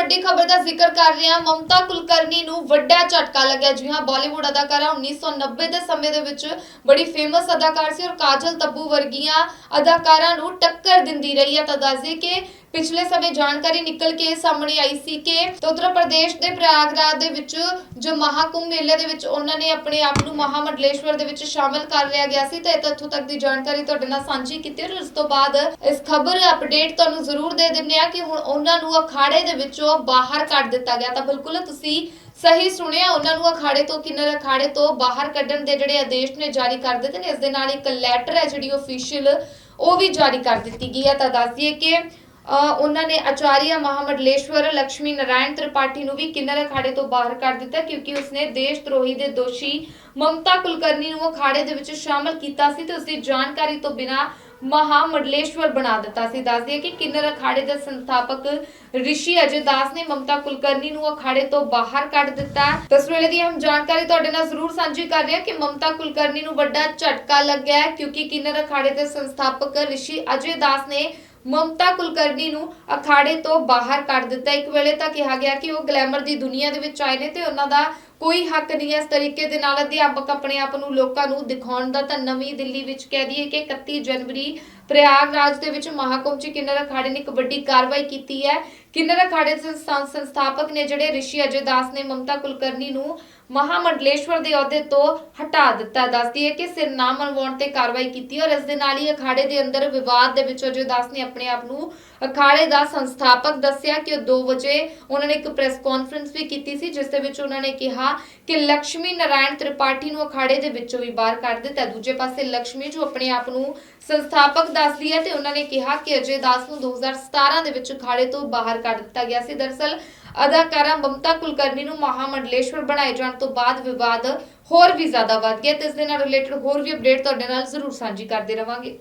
ਵੱਡੀ ਖਬਰ ਦਾ ਜ਼ਿਕਰ ਕਰ ਰਹੇ ਹਾਂ। ਮਮਤਾ ਕੁਲਕਰਨੀ ਨੂੰ ਵੱਡਾ ਝਟਕਾ ਲੱਗਿਆ। ਜੀ ਹਾਂ, ਬਾਲੀਵੁੱਡ ਅਦਾਕਾਰਾ 1990 ਦੇ ਸਮੇਂ ਦੇ ਵਿੱਚ ਬੜੀ ਫੇਮਸ ਅਦਾਕਾਰ ਸੀ ਔਰ ਕਾਜਲ ਤੱਬੂ ਵਰਗੀਆਂ ਅਦਾਕਾਰਾਂ ਨੂੰ ਟੱਕਰ ਦਿੰਦੀ ਰਹੀ ਹੈ। ਤਾਂ ਦੱਸਦੇ ਕਿ ਪਿਛਲੇ ਸਮੇਂ ਜਾਣਕਾਰੀ ਨਿਕਲ ਕੇ ਸਾਹਮਣੇ ਆਈ ਸੀ ਕਿ ਉੱਤਰ ਪ੍ਰਦੇਸ਼ ਦੇ ਪ੍ਰਯਾਗਰਾਜ ਦੇ ਵਿੱਚ ਜੋ ਮਹਾਕੁੰਭ ਮੇਲੇ ਦੇ ਵਿੱਚ ਉਹਨਾਂ ਨੇ ਆਪਣੇ ਆਪ ਨੂੰ ਮਹਾਮੰਡਲੇਸ਼ਵਰ ਦੇ ਵਿੱਚ ਸ਼ਾਮਲ ਕਰ ਲਿਆ ਗਿਆ ਸੀ, ਤਾਂ ਇੱਥੋਂ ਤੱਕ ਦੀ ਜਾਣਕਾਰੀ ਤੁਹਾਡੇ ਨਾਲ ਸਾਂਝੀ ਕੀਤੀ ਔਰ ਉਸ ਤੋਂ ਬਾਅਦ ਇਸ ਖਬਰ ਅਪਡੇਟ ਤੁਹਾਨੂੰ ਜ਼ਰੂਰ ਦੇ ਦਿੰਦੇ ਆ ਕਿ ਹੁਣ ਉਹਨਾਂ ਨੂੰ ਅਖਾੜੇ ਦੇ ਵਿੱਚੋਂ ਬਾਹਰ ਕੱਢ ਦਿੱਤਾ ਗਿਆ। ਤਾਂ ਬਿਲਕੁਲ ਤੁਸੀਂ ਸਹੀ ਸੁਣਿਆ, ਉਹਨਾਂ ਨੂੰ ਅਖਾੜੇ ਤੋਂ ਕਿੰਨਰ ਅਖਾੜੇ ਤੋਂ ਬਾਹਰ ਕੱਢਣ ਦੇ ਜਿਹੜੇ ਆਦੇਸ਼ ਨੇ ਜਾਰੀ ਕਰ ਦਿੱਤੇ ਨੇ, ਇਸ ਦੇ ਨਾਲ ਇੱਕ ਲੈਟਰ ਹੈ ਜਿਹੜੀ ਅਫੀਸ਼ੀਅਲ ਉਹ ਵੀ ਜਾਰੀ ਕਰ ਦਿੱਤੀ ਗਈ ਹੈ। ਤਾਂ ਦੱਸ ਦਈਏ ਕਿ ਉਹਨਾਂ ਨੇ ਆਚਾਰੀਆ ਮਹਾਮੰਡਲੇਸ਼ਵਰ ਲక్ష్ਮੀ ਨਾਰਾਇਣ ਤ੍ਰਿਪਾਠੀ ਨੂੰ ਵੀ ਕਿੰਨਰ ਅਖਾੜੇ ਤੋਂ ਬਾਹਰ ਕਰ ਦਿੱਤਾ ਕਿਉਂਕਿ ਉਸਨੇ ਦੇਸ਼ ਧਰੋਹੀ ਦੇ ਦੋਸ਼ੀ ਮਮਤਾ ਕੁਲਕਰਨੀ ਨੂੰ ਅਖਾੜੇ ਦੇ ਵਿੱਚ ਸ਼ਾਮਲ ਕੀਤਾ ਸੀ ਤੇ ਉਸਦੀ ਜਾਣਕਾਰੀ ਤੋਂ ਬਿਨਾਂ ਮਹਾਮੰਡਲੇਸ਼ਵਰ ਬਣਾ ਦਿੱਤਾ ਸੀ। ਦੱਸ ਦਈਏ ਕਿ ਕਿੰਨਰ ਅਖਾੜੇ ਦੇ ਸੰਸਥਾਪਕ ਰਿਸ਼ੀ ਅਜੇ ਦਾਸ ਨੇ ਮਮਤਾ ਕੁਲਕਰਨੀ ਨੂੰ ਅਖਾੜੇ ਤੋਂ ਬਾਹਰ ਕੱਢ ਦਿੱਤਾ। ਤਾਂ ਵੇਲੇ ਦੀ ਹਮ ਜਾਣਕਾਰੀ ਤੁਹਾਡੇ ਨਾਲ ਜ਼ਰੂਰ ਸਾਂਝੀ ਕਰ ਰਹੇ ਹਾਂ ਕਿ ਮਮਤਾ ਕੁਲਕਰਨੀ ਨੂੰ ਵੱਡਾ ਝਟਕਾ ਲੱਗਿਆ ਕਿਉਂਕਿ ਕਿੰਨਰ ਅਖਾੜੇ ਦੇ ਸੰਸਥਾਪਕ ਰਿਸ਼ੀ ਅਜੇ ਦਾਸ ਨੇ ਮਮਤਾ ਕੁਲਕਰਨੀ ਨੂੰ ਅਖਾੜੇ ਤੋਂ ਬਾਹਰ ਕੱਢ ਦਿੱਤਾ। ਇੱਕ ਵੇਲੇ ਤਾਂ ਕਿਹਾ ਗਿਆ ਕਿ ਉਹ ਗਲੈਮਰ ਦੀ ਦੁਨੀਆ ਦੇ ਵਿੱਚ ਆਏ ਨੇ ਤੇ ਉਹਨਾਂ ਦਾ ਕੋਈ ਹੱਕ ਨਹੀਂ ਹੈ ਇਸ ਤਰੀਕੇ ਦੇ ਨਾਲ ਅਧਿਆਪਕ ਆਪਣੇ ਆਪ ਨੂੰ ਲੋਕਾਂ ਨੂੰ ਦਿਖਾਉਣ ਦਾ। ਤਾਂ ਨਵੀਂ ਦਿੱਲੀ ਵਿੱਚ ਕਹਿ ਦਈਏ ਕਿ 31 ਜਨਵਰੀ ਪ੍ਰਯਾਗਰਾਜ ਦੇ ਵਿੱਚ ਮਹਾਕੁੰਭ ਚ ਕਿੰਨਰ ਅਖਾੜੇ ਨੇ ਇੱਕ ਵੱਡੀ ਕਾਰਵਾਈ ਕੀਤੀ ਹੈ। ਕਿੰਨਰ ਅਖਾੜੇ ਦੇ ਸੰਸਥਾਪਕ ਨੇ ਜਿਹੜੇ ਰਿਸ਼ੀ ਅਜੇ ਦਾਸ ਨੇ ਮਮਤਾ ਕੁਲਕਰਨੀ ਨੂੰ ਮਹਾਮੰਡਲੇਸ਼ਵਰ ਦੇ ਅਹੁਦੇ ਤੋਂ ਹਟਾ ਦਿੱਤਾ। ਦੱਸਦੀ ਹੈ ਕਿ ਸਿਰ ਨਾ ਮਨਵਾਉਣ ਤੇ ਕਾਰਵਾਈ ਕੀਤੀ ਔਰ ਇਸ ਦੇ ਨਾਲ ਹੀ ਅਖਾੜੇ ਦੇ ਅੰਦਰ ਵਿਵਾਦ ਦੇ ਵਿੱਚ ਅਜੇ ਦਾਸ ਨੇ ਆਪਣੇ ਆਪ ਨੂੰ ਅਖਾੜੇ ਦਾ ਸੰਸਥਾਪਕ ਦੱਸਿਆ ਕਿ ਉਹ 2 ਵਜੇ ਉਹਨਾਂ ਨੇ ਇੱਕ ਪ੍ਰੈਸ ਕਾਨਫਰੰਸ ਵੀ ਕੀਤੀ ਸੀ, ਜਿਸ ਦੇ ਵਿੱਚ ਉਹਨਾਂ ਨੇ ਕਿਹਾ ਕਿਹਾ ਕਿ ਲక్ష్ਮੀ ਨਾਰਾਇਣ ਤ੍ਰਿਪਾਠੀ ਨੂੰ ਅਖਾੜੇ ਦੇ ਵਿੱਚੋਂ ਵੀ ਬਾਹਰ ਕੱਢ ਦਿੱਤਾ। ਦੂਜੇ ਪਾਸੇ ਲక్ష్ਮੀ ਜੋ ਆਪਣੇ ਆਪ ਨੂੰ ਸੰਸਥਾਪਕ ਦੱਸਦੀ ਹੈ ਤੇ ਉਹਨਾਂ ਨੇ ਕਿਹਾ ਕਿ ਅਜੇ ਦਾਸ ਨੂੰ 2017 ਦੇ ਵਿੱਚ ਅਖਾੜੇ ਤੋਂ ਬਾਹਰ ਕੱਢ ਦਿੱਤਾ ਗਿਆ ਸੀ। ਦਰਸਲ ਅਦਾਕਾਰਾ ਮਮਤਾ ਕੁਲਕਰਨੀ ਨੂੰ ਮਹਾਮੰਡਲੇਸ਼ਵਰ ਬਣਾਏ ਜਾਣ ਤੋਂ ਬਾਅਦ ਵਿਵਾਦ ਹੋਰ ਵੀ ਜ਼ਿਆਦਾ ਵੱਧ ਗਿਆ ਤੇ ਇਸ ਦੇ ਨਾਲ ਰਿਲੇਟਡ ਹੋਰ ਵੀ ਅਪਡੇਟ ਤੁਹਾਡੇ ਨਾਲ ਜ਼ਰੂਰ ਸਾਂਝੀ ਕਰਦੇ ਰਵਾਂਗੇ।